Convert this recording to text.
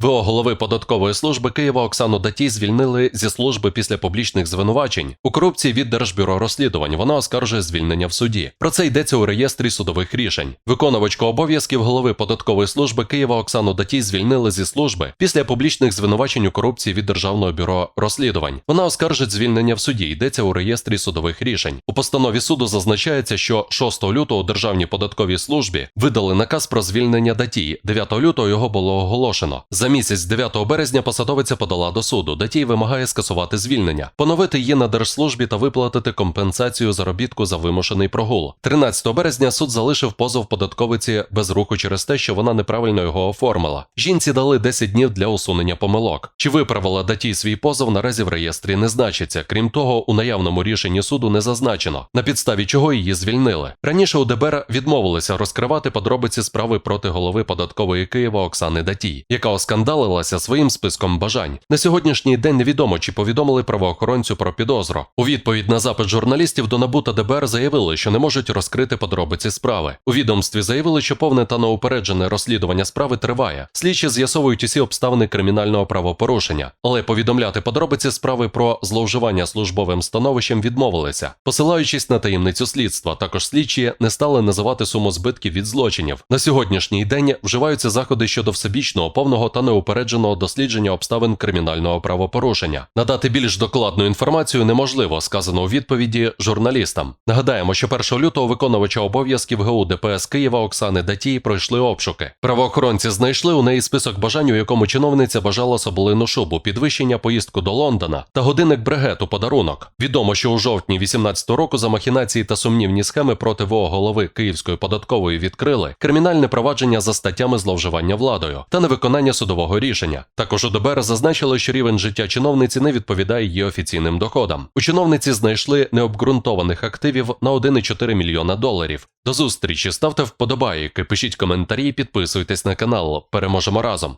ВО голови податкової служби Києва Оксану Датій звільнили зі служби після публічних звинувачень у корупції від Держбюро розслідувань. Вона оскаржує звільнення в суді. Про це йдеться у реєстрі судових рішень. Виконувачку обов'язків голови податкової служби Києва Оксану Датій звільнили зі служби після публічних звинувачень у корупції від Державного бюро розслідувань. Вона оскаржить звільнення в суді. Йдеться у реєстрі судових рішень. У постанові суду зазначається, що 6 лютого у Державній податковій службі видали наказ про звільнення Датії. 9 лютого його було оголошено. Місяць 9 березня посадовиця подала до суду. Датій вимагає скасувати звільнення, поновити її на держслужбі та виплатити компенсацію заробітку за вимушений прогул. 13 березня суд залишив позов податковиці без руху через те, що вона неправильно його оформила. Жінці дали 10 днів для усунення помилок. Чи виправила Датій свій позов наразі в реєстрі не значиться. Крім того, у наявному рішенні суду не зазначено, на підставі чого її звільнили. Раніше у ДБР відмовилися розкривати подробиці справи проти голови податкової Києва Оксани Датій, яка оскандалилася своїм списком бажань. На сьогоднішній день невідомо, чи повідомили правоохоронцю про підозру. У відповідь на запит журналістів до НАБУ та ДБР заявили, що не можуть розкрити подробиці справи. У відомстві заявили, що повне та неупереджене розслідування справи триває. Слідчі з'ясовують усі обставини кримінального правопорушення, але повідомляти подробиці справи про зловживання службовим становищем відмовилися, посилаючись на таємницю слідства. Також слідчі не стали називати суму збитків від злочинів. На сьогоднішній день вживаються заходи щодо всебічного, повного та неупередженого дослідження обставин кримінального правопорушення. Надати більш докладну інформацію неможливо, сказано у відповіді журналістам. Нагадаємо, що 1 лютого виконувача обов'язків ГУ ДПС Києва Оксани Датій пройшли обшуки. Правоохоронці знайшли у неї список бажань, у якому чиновниця бажала соболину шубу, підвищення поїздку до Лондона та годинник брегет у подарунок. Відомо, що у жовтні 18 року за махінації та сумнівні схеми проти ВО голови Київської податкової відкрили кримінальне провадження за статтями зловживання владою та невиконання судового рішення. Також у ДБР зазначили, що рівень життя чиновниці не відповідає її офіційним доходам. У чиновниці знайшли необґрунтованих активів на 1,4 мільйона доларів. До зустрічі ставте вподобайки, пишіть коментарі, підписуйтесь на канал. Переможемо разом.